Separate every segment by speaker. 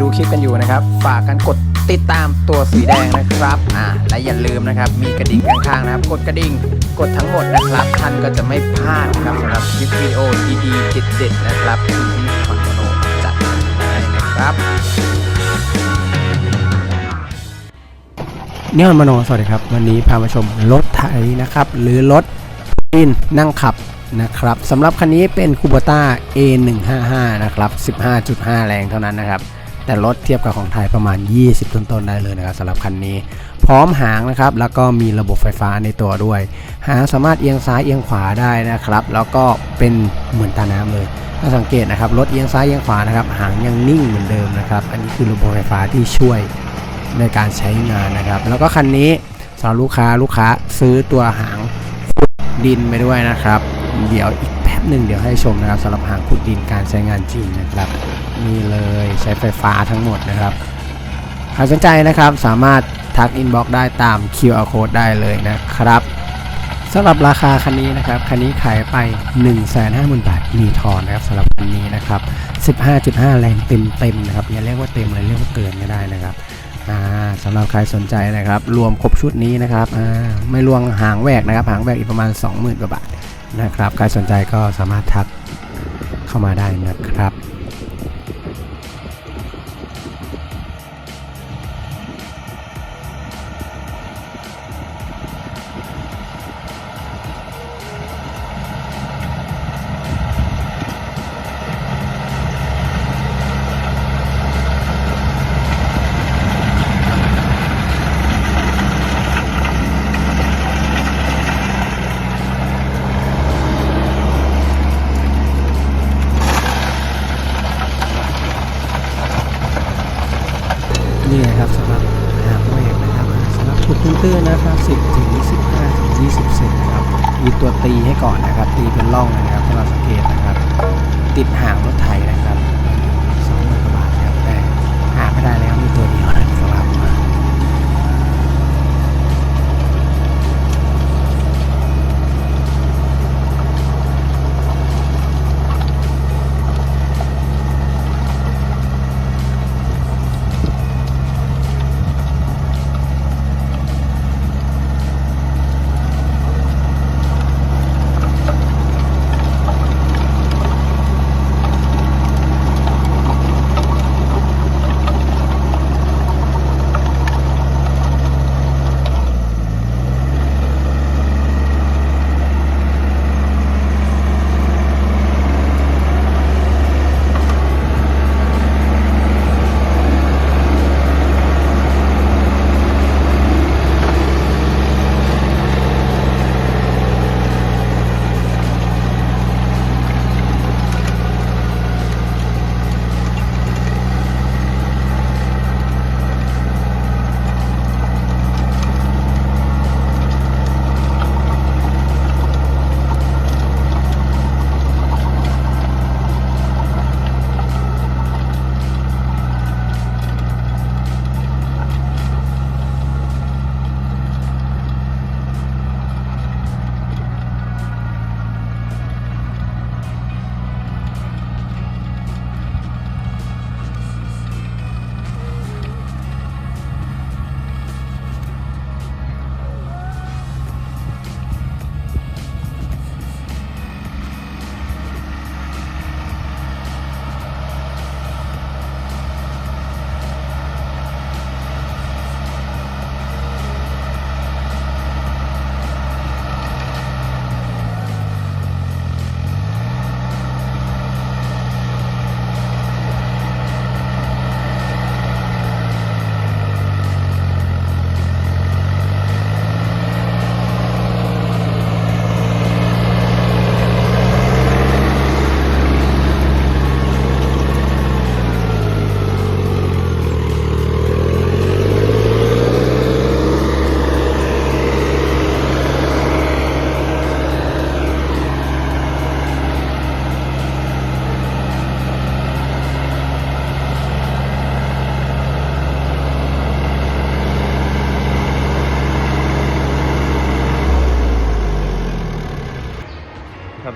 Speaker 1: ดูคลิปกันอยู่นะครับ ฝากกันกดติดตามตัวสีแดงนะครับ อ่า และอย่าลืมนะครับ มีกระดิ่งข้างๆนะครับ กดกระดิ่ง กดทั้งหมดนะครับ ท่านก็จะไม่พลาดนะครับสำหรับคลิปวิดีโอดีๆเด็ดๆนะครับที่คอนโดโนจัดให้นะครับ
Speaker 2: เนี่ยมโนสวัสดีครับ วันนี้พามาชมรถไถนะครับ หรือรถอินนั่งขับนะครับสำหรับคันนี้เป็นคู b ต้า A155 นะครับ 15.5 แรงเท่านั้นนะครับ แต่รถเทียบกับของไทยประมาณ 20 ต้นๆได้เลยนะครับสำหรับคันนี้ พร้อมหางนะครับแล้วก็มีระบบไฟฟ้าในตัวด้วย หางสามารถเอียงซ้ายเอียงขวาได้นะครับ แล้วก็เป็นเหมือนตาน้ำเลยถ้าสังเกตนะครับรถเอียงซ้ายเอียงขวานะครับหางยังนิ่งเหมือนเดิมนะครับอันนี้คือระบบไฟฟ้าที่ช่วยในการใช้งานนะครับ แล้วก็คันนี้สำหรับลูกค้าลูกค้าซื้อตัวหางขุดดินไปด้วยนะครับ เดี๋ยวอีก บหนึ่งเดี๋ยวให้ชมนะครับสำหรับหางขุดดินการใช้งานจริงนะครับนี่เลยใช้ไฟฟ้าทั้งหมดนะครับใครสนใจนะครับสามารถทักอินบ็อกได้ตาม QR code ได้เลยนะครับสำหรับราคาคันนี้นะครับคันนี้ขายไป 150,000 บาทมีทอนนะครับสำหรับคันนี้นะครับ 15.5 แรงเต็มๆนะครับอย่าเรียกว่าเต็มเลยเรียกว่าเกินก็ได้นะครับสำหรับใครสนใจนะครับ รวมครบชุดนี้นะครับไม่รวมหางแหวกนะครับ หางแหวกอีกประมาณ 20,000กว่าบาท นะครับใครสนใจก็สามารถทักเข้ามาได้นะครับ ตัวตีให้ก่อนนะครับ ตีเป็นร่องนะครับถ้าเราสังเกตนะครับ ติดหางรถไถนะครับสองหมื่นกว่าบาทครับแต่หาไม่ได้แล้วมีตัวเดียวนะครับ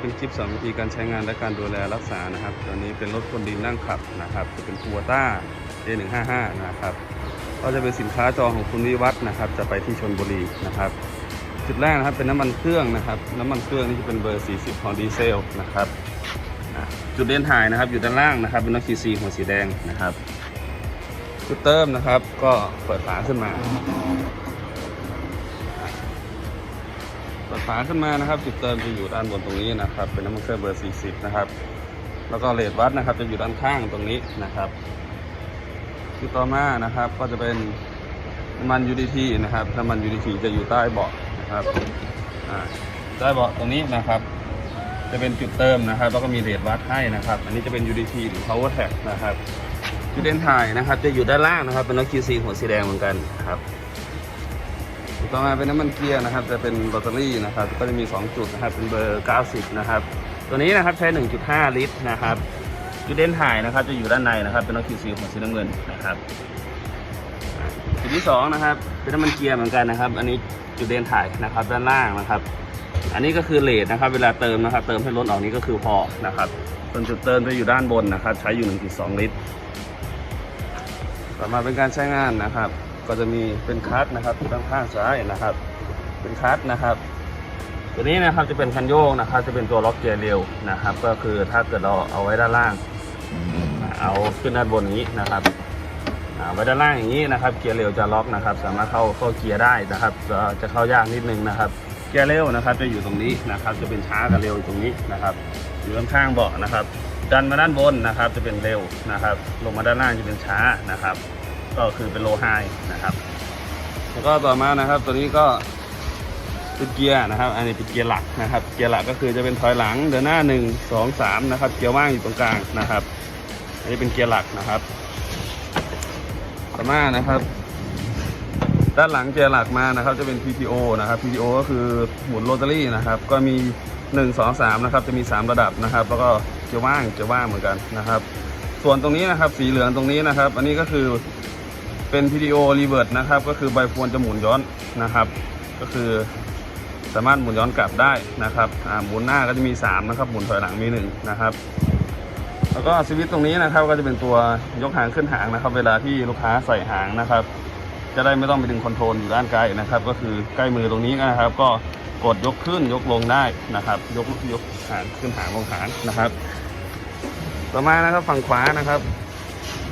Speaker 3: เป็นคลิปสอนวิธีการใช้งานและการดูแลรักษานะครับ ตัวนี้เป็นรถคนดินนั่งขับนะครับเป็นคูวต้า A155 นะครับ ก็จะเป็นสินค้าจองของคุณวิวัฒนะครับ จะไปที่ชนบุรีนะครับ จุดแรกนะครับเป็นน้ำมันเครื่องนะครับ น้ำมันเครื่องนี่จะเป็นเบอร์ 40ของดีเซลนะครับจุดเด่นถ่ายนะครับอยู่ด้านล่างนะครับ เป็นน็อตคีซีหัวสีแดงนะครับ จุดเติมนะครับ ก็เปิดฝาขึ้นมา เปิดฝาขึ้นมานะครับ จุดเติมจะอยู่ด้านบนตรงนี้นะครับ เป็นน้ำมันเครื่องเบอร์ 40 นะครับ แล้วก็เลดวัดนะครับ จะอยู่ด้านข้างตรงนี้นะครับจุดต่อมานะครับก็จะเป็นน้ำมัน UDT นะครับน้ำมัน UDT จะอยู่ใต้เบาะนะครับใต้เบาะตรงนี้นะครับ จะเป็นจุดเติมนะครับ แล้วก็มีเลดวัดให้นะครับ อันนี้จะเป็น UDT หรือ Power Tag นะครับจุดเด่นถ่ายนะครับ จะอยู่ด้านล่างนะครับ เป็นน็อต QC หัวสีแดงเหมือนกันครับ ต่อมาเป็นน้ำมันเกียร์นะครับ จะเป็นแบตเตอรี่นะครับ ก็จะมี 2 จุดนะครับ เป็นเบอร์ 90 นะครับ ตัวนี้นะครับใช้ 1.5 ลิตรนะครับจุดเด่นถ่ายนะครับ จะอยู่ด้านในนะครับ เป็นน็อตคิวซีของสีน้ำเงินนะครับจุดที่2นะครับ เป็นน้ำมันเกียร์เหมือนกันนะครับ อันนี้จุดเด่นถ่ายนะครับ ด้านล่างนะครับ อันนี้ก็คือเลทนะครับ เวลาเติมนะครับ เติมให้ล้นออกนี้ก็คือพอนะครับส่วนจุดเติมจะอยู่ด้านบนนะครับ ใช้อยู่ 1.2 ลิตร ต่อมาเป็นการใช้งานนะครับ ก็จะมีเป็นคัทนะครับด้านข้างซ้ายนะครับ เป็นคัทนะครับตัวนี้นะครับจะเป็นคันโยกนะครับ จะเป็นตัวล็อกเกียร์เร็วนะครับ ก็คือถ้าเกิดเราเอาไว้ด้านล่าง เอาขึ้นด้านบนนี้นะครับอ่าไว้ด้านล่างอย่างนี้นะครับ เกียร์เร็วจะล็อกนะครับ สามารถเข้าเข้าเกียร์ได้นะครับจะจะเข้ายากนิดนึงนะครับ เกียร์เร็วนะครับ จะอยู่ตรงนี้นะครับ จะเป็นช้ากับเร็วอยู่ตรงนี้นะครับอยู่ข้างๆเบาะนะครับ ดันมาด้านบนนะครับ จะเป็นเร็วนะครับ ลงมาด้านล่างจะเป็นช้านะครับ ก็คือเป็นโลไฮนะครับ แล้วก็ต่อมานะครับ ตัวนี้ก็เป็นเกียร์นะครับ อันนี้เป็นเกียร์หลักนะครับ เกียร์หลักก็คือจะเป็นถอยหลังเดินหน้าหนึ่งสองสามนะครับ เกียร์ว่างอยู่ตรงกลางนะครับ อันนี้เป็นเกียร์หลักนะครับ ต่อมานะครับ ด้านหลังเกียร์หลักมานะครับ จะเป็น PTO นะครับ PTO ก็คือหมุนโรตารี่นะครับ ก็มี1 2 3นะครับ จะมี3ระดับนะครับ แล้วก็เกียร์ว่างเกียร์ว่างเหมือนกันนะครับ ส่วนตรงนี้นะครับ สีเหลืองตรงนี้นะครับ อันนี้ก็คือ เป็น PTO reverse นะครับ ก็คือใบพวนจะหมุนย้อนนะครับ ก็คือสามารถหมุนย้อนกลับได้นะครับหมุนหน้าก็จะมี 3 นะครับ หมุนถอยหลังมี 1 นะครับ แล้วก็สวิตช์ตรงนี้นะครับก็จะเป็นตัวยกหางขึ้นหางนะครับ เวลาที่ลูกค้าใส่หางนะครับ จะได้ไม่ต้องไปดึงคอนโทรลอยู่ด้านไกลนะครับ ก็คือใกล้มือตรงนี้นะครับ ก็กดยกขึ้นยกลงได้นะครับ ยกยกหางขึ้นหางลงหางนะครับ ต่อมานะครับฝั่งขวานะครับ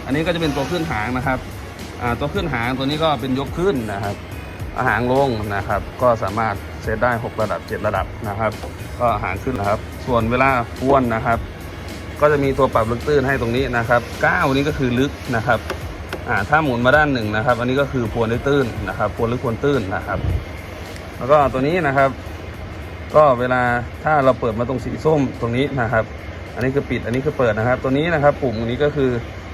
Speaker 3: อันนี้ก็จะเป็นตัวขึ้นหางนะครับ ตัวขึ้นหางตัวนี้ก็เป็นยกขึ้นนะครับอาหางลงนะครับ ก็สามารถเซตได้ 6 ระดับ 7 ระดับนะครับ ก็หางขึ้นนะครับ ส่วนเวลาพวนนะครับ ก็จะมีตัวปรับลึกตื้นให้ตรงนี้นะครับ9นี้ก็คือลึกนะครับถ้าหมุนมาด้านหนึ่งนะครับ อันนี้ก็คือพวนได้ตื้นนะครับพวนลึกพวนตื้นนะครับ แล้วก็ตัวนี้นะครับ ก็เวลาถ้าเราเปิดมาตรงสีส้มตรงนี้นะครับ อันนี้คือปิดอันนี้คือเปิดนะครับ ตัวนี้นะครับ ปุ่มตรงนี้ก็คือ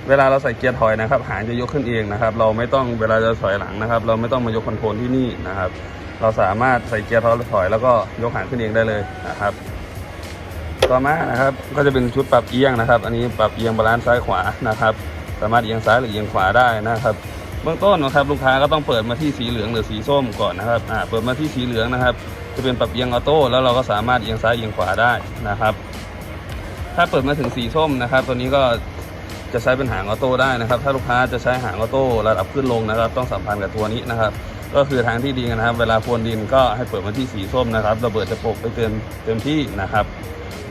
Speaker 3: เวลาเราใส่เกียร์ถอยนะครับหางจะยกขึ้นเองนะครับ เราไม่ต้องเวลาจะถอยหลังนะครับ เราไม่ต้องมายกคอนโทรลที่นี่นะครับ เราสามารถใส่เกียร์ถอยถอยแล้วก็ยกหางขึ้นเองได้เลยนะครับ ต่อมานะครับก็จะเป็นชุดปรับเอียงนะครับ อันนี้ปรับเอียงบาลานซ์ซ้ายขวานะครับ สามารถเอียงซ้ายหรือเอียงขวาได้นะครับเบื้องต้นนะครับลูกค้าก็ต้องเปิดมาที่สีเหลืองหรือสีส้มก่อนนะครับอ่าเปิดมาที่สีเหลืองนะครับ จะเป็นปรับเอียงออโต้แล้วเราก็สามารถเอียงซ้ายเอียงขวาได้นะครับ ถ้าเปิดมาถึงสีส้มนะครับ ตัวนี้ก็ จะใช้เป็นหางออโต้ได้นะครับ ถ้าลูกค้าจะใช้หางออโต้ระดับขึ้นลงนะครับ ต้องสัมพันธ์กับตัวนี้นะครับ ก็คือทางที่ดีนะครับ เวลาพรวนดินก็ให้เปิดมาที่สีส้มนะครับระเบิดจะปกได้เต็มเต็มที่นะครับ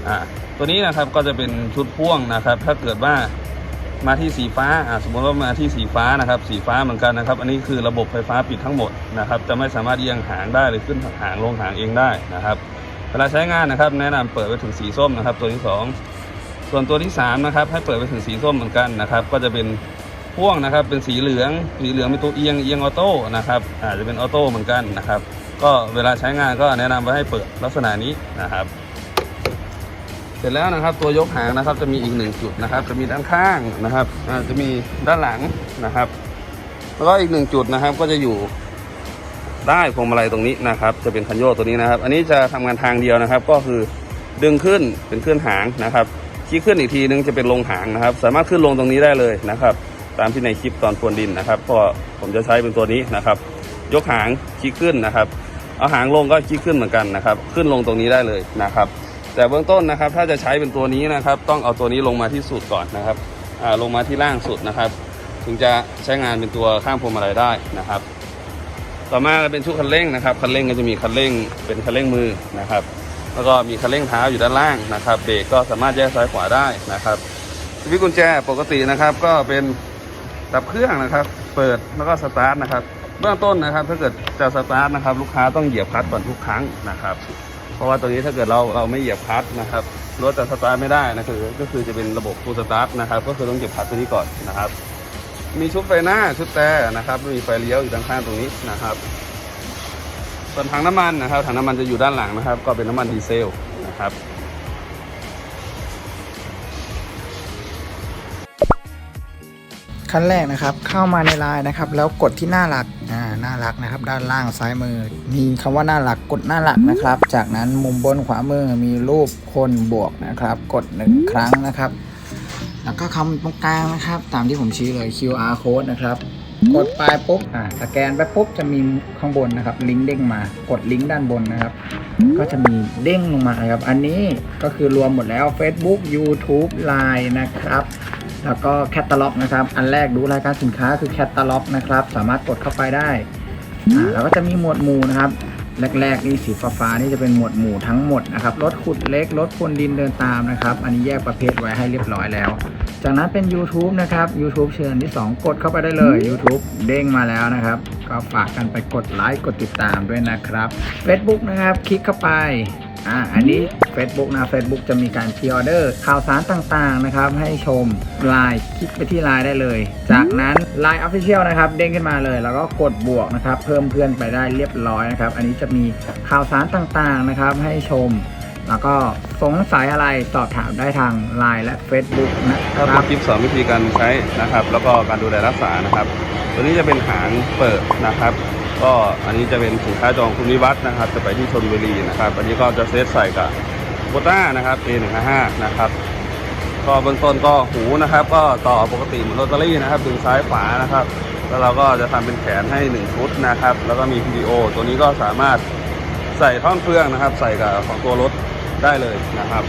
Speaker 3: อ่าตัวนี้นะครับก็จะเป็นชุดพ่วงนะครับ ถ้าเกิดว่ามาที่สีฟ้าอ่าสมมติว่ามาที่สีฟ้านะครับ สีฟ้าเหมือนกันนะครับ อันนี้คือระบบไฟฟ้าปิดทั้งหมดนะครับ จะไม่สามารถเอียงหางได้หรือขึ้นหางลงหางเองได้นะครับ เวลาใช้งานนะครับ แนะนำเปิดไปถึงสีส้มนะครับ ตัวที่สอง ส่วนตัวที่สามนะครับให้เปิดไปถึงสีส้มเหมือนกันนะครับ ก็จะเป็นพ่วงนะครับ เป็นสีเหลือง สีเหลืองเป็นตัวเอียงเอียงออโต้นะครับอาจจะเป็นออโต้เหมือนกันนะครับ ก็เวลาใช้งานก็แนะนำไว้ให้เปิดลักษณะนี้นะครับ เสร็จแล้วนะครับ ตัวยกหางนะครับจะมีอีกหนึ่งจุดนะครับ จะมีด้านข้างนะครับจะมีด้านหลังนะครับ แล้วก็อีกหนึ่งจุดนะครับก็จะอยู่ได้พวงมาลัยตรงนี้นะครับ จะเป็นคันโยกตัวนี้นะครับ อันนี้จะทำงานทางเดียวนะครับ ก็คือดึงขึ้นเป็นขึ้นหางนะครับ ขี้ขึ้นอีกทีนึงจะเป็นลงหางนะครับ สามารถขึ้นลงตรงนี้ได้เลยนะครับ ตามที่ในคลิปตอนพรวนดินนะครับก็ผมจะใช้เป็นตัวนี้นะครับ ยกหางขี้ขึ้นนะครับ เอาหางลงก็ขี้ขึ้นเหมือนกันนะครับ ขึ้นลงตรงนี้ได้เลยนะครับ แต่เบื้องต้นนะครับ ถ้าจะใช้เป็นตัวนี้นะครับ ต้องเอาตัวนี้ลงมาที่สุดก่อนนะครับอ่าลงมาที่ล่างสุดนะครับ ถึงจะใช้งานเป็นตัวข้างพวงมาลัยได้นะครับ ต่อมาก็เป็นชุดคันเร่งนะครับคันเร่งก็จะมีคันเร่งเป็นคันเร่งมือนะครับ แล้วก็มีคันเร่งเท้าอยู่ด้านล่างนะครับเบรกก็สามารถแยกซ้ายขวาได้นะครับสวิตกุญแจปกตินะครับก็เป็นดับเครื่องนะครับ เปิดแล้วก็สตาร์ทนะครับเบื้องต้นนะครับ ถ้าเกิดจะสตาร์ทนะครับ ลูกค้าต้องเหยียบคลัตช์ก่อนทุกครั้งนะครับ เพราะว่าตัวนี้ถ้าเกิดเราเราไม่เหยียบคลัตช์นะครับรถจะสตาร์ทไม่ได้นะคือก็คือจะเป็นระบบฟูลสตาร์ทนะครับ ก็คือต้องเหยียบคลัตช์ตัวนี้ก่อนนะครับ มีชุดไฟหน้าชุดแต่นะครับมีไฟเลี้ยวอยู่ด้านข้างตรงนี้นะครับ ส่วนถังน้ำมันนะครับถังน้ำมันจะอยู่ด้านหลังนะครับ ก็เป็นน้ำมันดีเซลนะครับ
Speaker 4: ขั้นแรกนะครับเข้ามาในไลน์นะครับแล้วกดที่หน้าหลักอ่าหน้าหลักนะครับ ด้านล่างซ้ายมือ มีคำว่าหน้าหลักกดหน้าหลักนะครับ จากนั้นมุมบนขวามือมีรูปคนบวกนะครับ กดหนึ่งครั้งนะครับ แล้วก็คำตรงกลางนะครับ ตามที่ผมชี้เลย QR code นะครับ กดไปปุ๊บอ่าสแกนไปปุ๊บจะมีข้างบนนะครับ ลิงก์เด้งมากดลิงก์ด้านบนนะครับ ก็จะมีเด้งลงมานะครับ อันนี้ก็คือรวมหมดแล้ว Facebook YouTube Line นะครับ แล้วก็แคตตาล็อกนะครับ อันแรกดูรายการสินค้าคือแคตตาล็อกนะครับ สามารถกดเข้าไปได้อ่าแล้วก็จะมีหมวดหมู่นะครับแรกๆนี่สีฟ้าๆนี่จะเป็นหมวดหมู่ทั้งหมดนะครับรถขุดเล็กรถพรวนดินเดินตามนะครับ อันนี้แยกประเภทไว้ให้เรียบร้อยแล้ว จากนั้นเป็น YouTube นะครับ YouTube เชิญที่ 2 กดเข้าไปได้เลย YouTube เด้งมาแล้วนะครับ ก็ฝากกันไปกดไลค์กดติดตามด้วยนะครับ Facebook นะครับ คลิกเข้าไปอ่าอันนี้ Facebook นะ Facebook จะมีการพรีออเดอร์ข่าวสารต่างๆนะครับ ให้ชมไลน์คลิกไปที่ไลน์ได้เลย จากนั้น Line Official นะครับ เด้งขึ้นมาเลย แล้วก็กดบวกนะครับ เพิ่มเพื่อนไปได้เรียบร้อยนะครับ อันนี้จะมีข่าวสารต่างๆนะครับ ให้ชม แล้วก็สงสัยอะไรสอบถามได้ทาง Line และ Facebook นะค
Speaker 3: ก็
Speaker 4: รั
Speaker 3: เป็น
Speaker 4: บ
Speaker 3: คลิปสอนวิธีการใช้นะครับ แล้วก็การดูแลรักษานะครับ ตัวนี้จะเป็นหางเปิดนะครับ ก็อันนี้จะเป็นสินค้าจองคุณวิวัฒน์นะครับ จะไปที่ชลบุรีนะครับอันนี้ก็จะเซตใส่กับโบต้านะครับ A155 นะครับ ก็เบื้องต้นก็หูนะครับ ก็ต่อปกติเหมือนโรตารี่นะครับดึงซ้ายขวานะครับ แล้วเราก็จะทำเป็นแขนให้หนึ่งชุดนะครับ แล้วก็มี PDO ตัวนี้ก็สามารถใส่ท่อนเครื่องนะครับ ใส่กับของตัวรถ ได้เลยนะครับ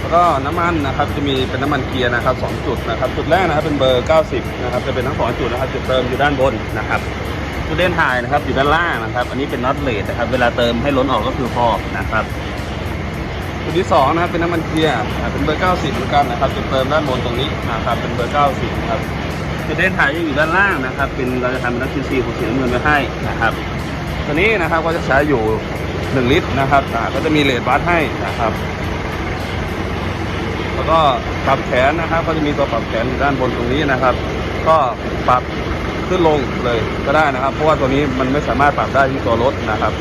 Speaker 3: แล้วก็น้ำมันนะครับจะมีเป็นน้ำมันเกียร์นะครับสองจุดนะครับจุดแรกนะครับเป็นเบอร์ 90นะครับจะเป็นทั้งสองจุดนะครับจุดเติมอยู่ด้านบนนะครับจุดเด่นถ่ายนะครับอยู่ด้านล่างนะครับ อันนี้เป็นน็อตเลดนะครับ เวลาเติมให้ล้นออกก็คือพอนะครับจุดที่สองนะครับเป็นน้ำมันเกียร์เป็นเบอร์ 90 เหมือนกันนะครับจุดเติมด้านบนตรงนี้นะครับเป็นเบอร์ 90นะครับจุดเด่นถ่ายจะอยู่ด้านล่างนะครับ เป็นเราจะทำเป็นนักซีซีของสีน้ำเงินไว้ให้นะครับตัวนี้นะครับก็จะใช้อยู่ 1 ลิตรนะครับอ่าก็จะมีเลดวัดให้นะครับ แล้วก็ปรับแขนนะครับ ก็จะมีตัวปรับแขนอยู่ด้านบนตรงนี้นะครับ ก็ปรับขึ้นลงเลยก็ได้นะครับ เพราะว่าตัวนี้มันไม่สามารถปรับได้ที่ตัวรถนะครับ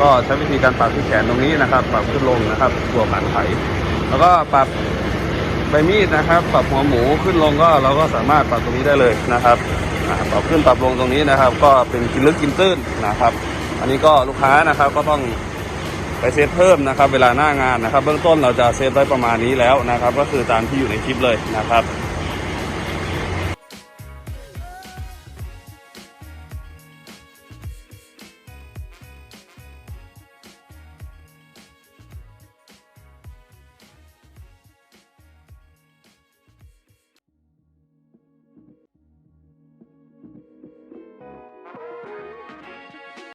Speaker 3: ก็ใช้วิธีการปรับที่แขนตรงนี้นะครับ ปรับขึ้นลงนะครับตัวผ่านไขแล้วก็ปรับใบมีดนะครับ ปรับหัวหมูขึ้นลงก็เราก็สามารถปรับตรงนี้ได้เลยนะครับปรับขึ้นปรับลงตรงนี้นะครับ ก็เป็นกินลึกกินตื้นนะครับ อันนี้ก็ลูกค้านะครับก็ต้อง ไปเซฟเพิ่มนะครับ เวลาหน้างานนะครับ เบื้องต้นเราจะเซฟไว้ประมาณนี้แล้วนะครับ ก็คือตามที่อยู่ในคลิปเลยนะครับ